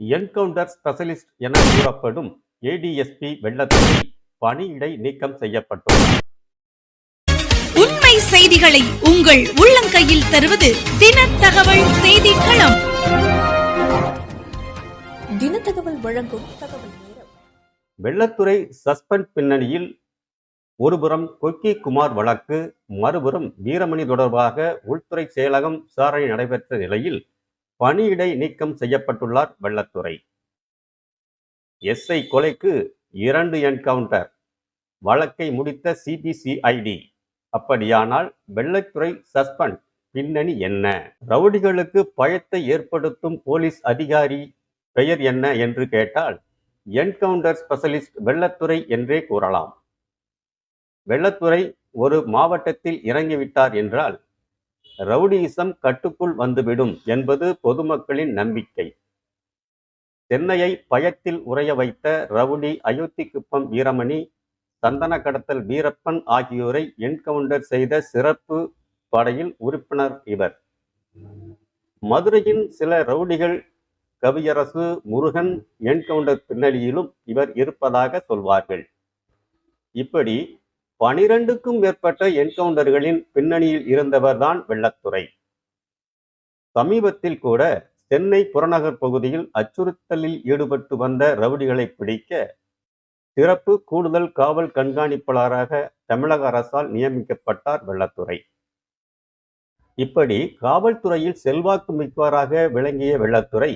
Encounter specialist என கூறப்படும் ADSP Vellathurai பணியிடை நீக்கம் செய்யப்பட்டுள்ளார் உண்மை செய்திகளை உங்கள் உள்ளங்கையில் தருவது தின தகவல் செய்தி களம் தினத்தகவல் வழங்கும் தகவல் நேரம். வெள்ளத்துறை சஸ்பெண்ட் பின்னணியில் ஒருபுறம் கொக்கி குமார் வழக்கு மறுபுறம் வீரமணி தொடர்பாக உள்துறை செயலகம் விசாரணை நடைபெற்ற நிலையில் பணியிடை நீக்கம் செய்யப்பட்டுள்ளார் வெள்ளத்துறை. எஸ்ஐ கொலைக்கு இரண்டு என்கவுண்டர் வழக்கை முடித்த சிபிசிஐடி அப்படியானால் வெள்ளத்துறை சஸ்பெண்ட் பின்னணி என்ன? ரவுடிகளுக்கு பயத்தை ஏற்படுத்தும் போலீஸ் அதிகாரி பெயர் என்ன என்று கேட்டால் என்கவுண்டர் ஸ்பெஷலிஸ்ட் வெள்ளத்துறை என்றே கூறலாம். வெள்ளத்துறை ஒரு மாவட்டத்தில் இறங்கிவிட்டார் என்றால் ரவுடியிசம் கட்டுக்குள் வந்துவிடும் என்பது பொதுமக்களின் நம்பிக்கை. சென்னையை பயத்தில் உறைய வைத்த ரவுடி அயோத்திக்குப்பம் வீரமணி சந்தன கடத்தல் வீரப்பன் ஆகியோரை என்கவுண்டர் செய்த சிறப்பு படையில் உறுப்பினர் இவர். மதுரையின் சில ரவுடிகள் கவியரசு முருகன் என்கவுண்டர் பின்னணியிலும் இவர் இருப்பதாக சொல்வார்கள். இப்படி பனிரெண்டுக்கும் மேற்பட்ட என்கவுண்டர்களின் பின்னணியில் இருந்தவர்தான் வெள்ளத்துறை. சமீபத்தில் கூட சென்னை புறநகர் பகுதியில் அச்சுறுத்தலில் ஈடுபட்டு வந்த ரவுடிகளை பிடிக்க சிறப்பு கூடுதல் காவல் கண்காணிப்பாளராக தமிழக அரசால் நியமிக்கப்பட்டார் வெள்ளத்துறை. இப்படி காவல்துறையில் செல்வாக்கு மிக்கவராக விளங்கிய வெள்ளத்துறை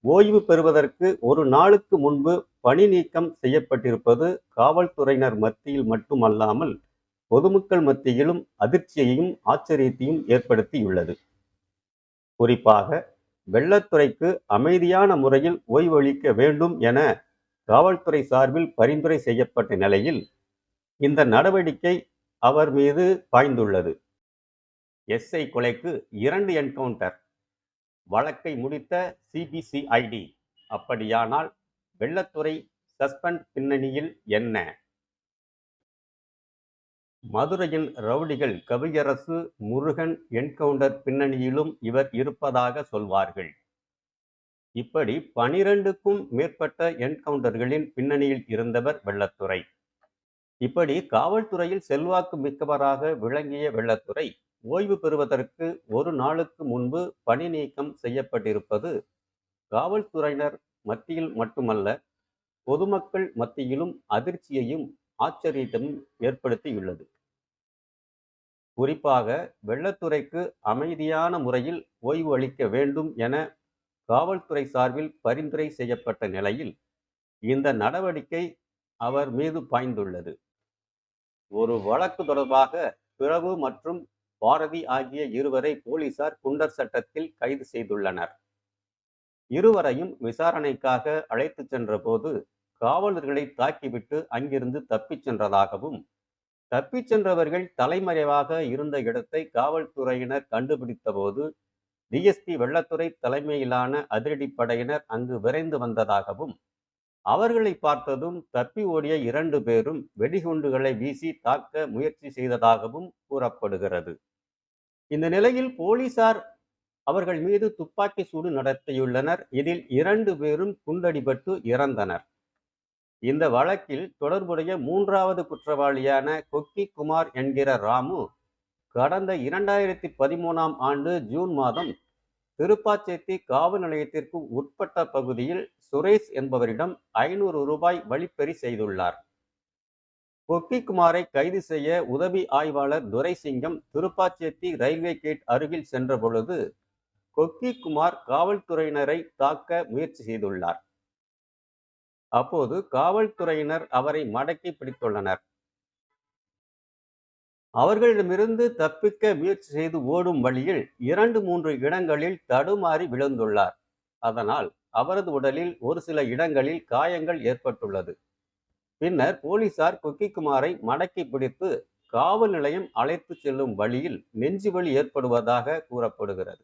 ஓய்வு பெறுவதற்கு ஒரு நாளுக்கு முன்பு பணி நீக்கம் செய்யப்பட்டிருப்பது காவல்துறையினர் மத்தியில் மட்டுமல்லாமல் பொதுமக்கள் மத்தியிலும் அதிர்ச்சியையும் ஆச்சரியத்தையும் ஏற்படுத்தியுள்ளது. குறிப்பாக வெள்ளத்துறைக்கு அமைதியான முறையில் ஓய்வளிக்க வேண்டும் என காவல்துறை சார்பில் பரிந்துரை செய்யப்பட்ட நிலையில் இந்த நடவடிக்கை அவர் மீது பாய்ந்துள்ளது. எஸ்ஐ கொலைக்கு இரண்டு என்கவுண்டர் வழக்கை முடித்த சிபிசிஐடி அப்படியானால் வெள்ளத்துறை சஸ்பெண்ட் பின்னணியில் என்ன? மதுரையின் ரவுடிகள் கவியரசு முருகன் என்கவுண்டர் பின்னணியிலும் இவர் இருப்பதாக சொல்வார்கள். இப்படி பனிரெண்டுக்கும் மேற்பட்ட என்கவுண்டர்களின் பின்னணியில் இருந்தவர் வெள்ளத்துறை. இப்படி காவல்துறையில் செல்வாக்கு மிக்கவராக விளங்கிய வெள்ளத்துறை ஓய்வு பெறுவதற்கு ஒரு நாளுக்கு முன்பு பணி நீக்கம் செய்யப்பட்டிருப்பது காவல்துறையினர் மத்தியில் மட்டுமல்ல பொதுமக்கள் மத்தியிலும் அதிர்ச்சியையும் ஆச்சரியத்தையும் ஏற்படுத்தியுள்ளது. குறிப்பாக வெள்ளத்துறைக்கு அமைதியான முறையில் ஓய்வு அளிக்க வேண்டும் என காவல்துறை சார்பில் பரிந்துரை செய்யப்பட்ட நிலையில் இந்த நடவடிக்கை அவர் மீது பாய்ந்துள்ளது. ஒரு வழக்கு தொடர்பாக பிரபு மற்றும் பாரதி ஆகிய இருவரை போலீசார் குண்டர் சட்டத்தில் கைது செய்துள்ளனர். இருவரையும் விசாரணைக்காக அழைத்துச் சென்றபோது காவலர்களை தாக்கிவிட்டு அங்கிருந்து தப்பிச் சென்றதாகவும் தப்பிச் சென்றவர்கள் தலைமறைவாக இருந்த இடத்தை காவல்துறையினர் கண்டுபிடித்தபோது டிஎஸ்பி வெள்ளத்துறை தலைமையிலான அதிரடிப்படையினர் அங்கு விரைந்து வந்ததாகவும் அவர்களை பார்த்ததும் தப்பி ஓடிய இரண்டு பேரும் வெடிகுண்டுகளை வீசி தாக்க முயற்சி செய்ததாகவும் கூறப்படுகிறது. இந்த நிலையில் போலீசார் அவர்கள் மீது துப்பாக்கி சூடு நடத்தியுள்ளனர். இதில் இரண்டு பேரும் குண்டடிபட்டு இறந்தனர். இந்த வழக்கில் தொடர்புடைய மூன்றாவது குற்றவாளியான கொக்கி குமார் என்கிற ராமு கடந்த இரண்டாயிரத்தி பதிமூணாம் ஆண்டு ஜூன் மாதம் திருப்பாச்சேத்தி காவல் நிலையத்திற்கு உட்பட்ட பகுதியில் சுரேஷ் என்பவரிடம் ஐநூறு ரூபாய் வழிப்பறி செய்துள்ளார். கொக்கிக்குமாரை கைது செய்ய உதவி ஆய்வாளர் துரைசிங்கம் திருப்பாச்சேத்தி ரயில்வே கேட் அருகில் சென்ற பொழுது கொக்கி குமார் காவல்துறையினரை தாக்க முயற்சி செய்துள்ளார். அப்போது காவல்துறையினர் அவரை மடக்கி பிடித்துள்ளனர். அவர்களிடமிருந்து தப்பிக்க முயற்சி செய்து ஓடும் வழியில் இரண்டு மூன்று இடங்களில் தடுமாறி விழுந்துள்ளார். அதனால் அவரது உடலில் ஒரு சில இடங்களில் காயங்கள் ஏற்பட்டுள்ளது. பின்னர் போலீசார் கொக்கிக்குமாரை மடக்கி பிடித்து காவல் நிலையம் அழைத்து செல்லும் வழியில் நெஞ்சுவலி ஏற்படுவதாக கூறப்படுகிறது.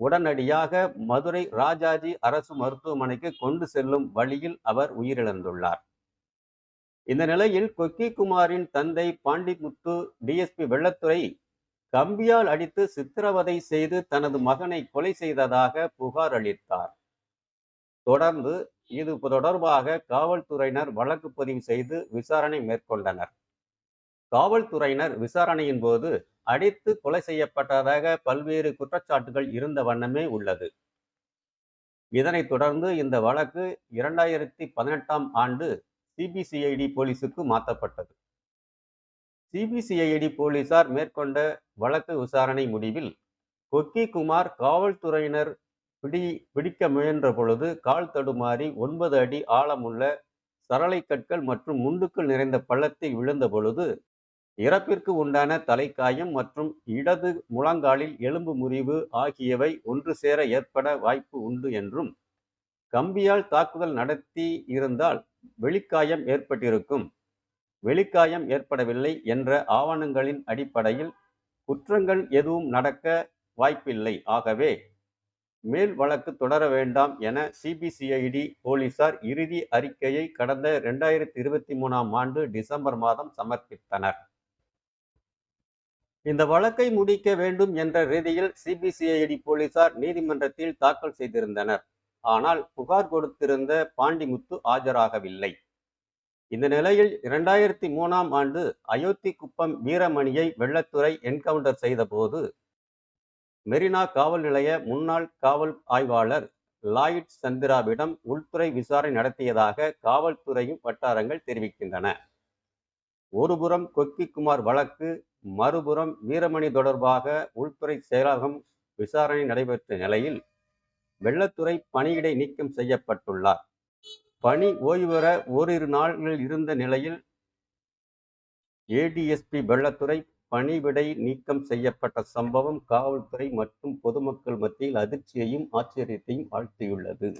உடனடியாக மதுரை ராஜாஜி அரசு மருத்துவமனைக்கு கொண்டு செல்லும் வழியில் அவர் உயிரிழந்துள்ளார். இந்த நிலையில் கொக்கி குமாரின் தந்தை பாண்டிமுத்து டிஎஸ்பி வெள்ளத்துறை கம்பியால் அடித்து சித்திரவதை செய்து தனது மகனை கொலை செய்ததாக புகார் அளித்தார். தொடர்ந்து இது தொடர்பாக காவல்துறையினர் வழக்கு பதிவு செய்து விசாரணை மேற்கொண்டனர். காவல்துறையினர் விசாரணையின் போது அடித்து கொலை செய்யப்பட்டதாக பல்வேறு குற்றச்சாட்டுகள் இருந்த வண்ணமே உள்ளது. இதனைத் தொடர்ந்து இந்த வழக்கு இரண்டாயிரத்தி பதினெட்டாம் ஆண்டு சிபிசிஐடி போலீசுக்கு மாற்றப்பட்டது சிபிசிஐடி போலீசார் மேற்கொண்ட வழக்கு விசாரணை முடிவில் கொக்கி குமார் காவல்துறையினர் பிடி பிடிக்க முயன்ற பொழுது கால் தடுமாறி ஒன்பது அடி ஆழமுள்ள சரளை கற்கள் மற்றும் முண்டுக்கள் நிறைந்த பள்ளத்தில் விழுந்த பொழுது இறப்பிற்கு உண்டான தலைக்காயம் மற்றும் இடது முழங்காலில் எலும்பு முறிவு ஆகியவை ஒன்று சேர ஏற்பட வாய்ப்பு உண்டு என்றும் கம்பியால் தாக்குதல் நடத்தி இருந்தால் வெளிக்காயம் ஏற்பட்டிருக்கும். வெளிக்காயம் ஏற்படவில்லை என்ற ஆவணங்களின் அடிப்படையில் குற்றங்கள் எதுவும் நடக்க வாய்ப்பில்லை. ஆகவே மேல் வழக்கு தொடர வேண்டாம் என சிபிசிஐடி போலீசார் இறுதி அறிக்கையை கடந்த இரண்டாயிரத்தி இருபத்தி மூணாம் ஆண்டு டிசம்பர் மாதம் சமர்ப்பித்தனர். இந்த வழக்கை முடிக்க வேண்டும் என்ற ரீதியில் சிபிசிஐடி போலீசார் நீதிமன்றத்தில் தாக்கல் செய்திருந்தனர். ஆனால் புகார் கொடுத்திருந்த பாண்டிமுத்து ஆஜராகவில்லை. இந்த நிலையில் இரண்டாயிரத்தி மூணாம் ஆண்டு அயோத்தி குப்பம் வீரமணியை வெள்ளத்துறை என்கவுண்டர் செய்தபோது மெரினா காவல் நிலைய முன்னாள் காவல் ஆய்வாளர் லாயிட் சந்திராவிடம் உள்துறை விசாரணை நடத்தியதாக காவல்துறையும் வட்டாரங்கள் தெரிவிக்கின்றன. ஒருபுறம் கொக்கிக்குமார் வழக்கு மறுபுறம் வீரமணி தொடர்பாக உள்துறை செயலகம் விசாரணை நடைபெற்ற நிலையில் வெள்ளத்துறை பணியிடை நீக்கம் செய்யப்பட்டுள்ளார். பணி ஓய்வு பெற ஓரிரு நாள்கள் இருந்த நிலையில் ஏடிஎஸ்பி வெள்ளத்துறை பணிவிடை நீக்கம் செய்யப்பட்ட சம்பவம் காவல்துறை மற்றும் பொதுமக்கள் மத்தியில் அதிர்ச்சியையும் ஆச்சரியத்தையும் ஆழ்த்தியுள்ளது.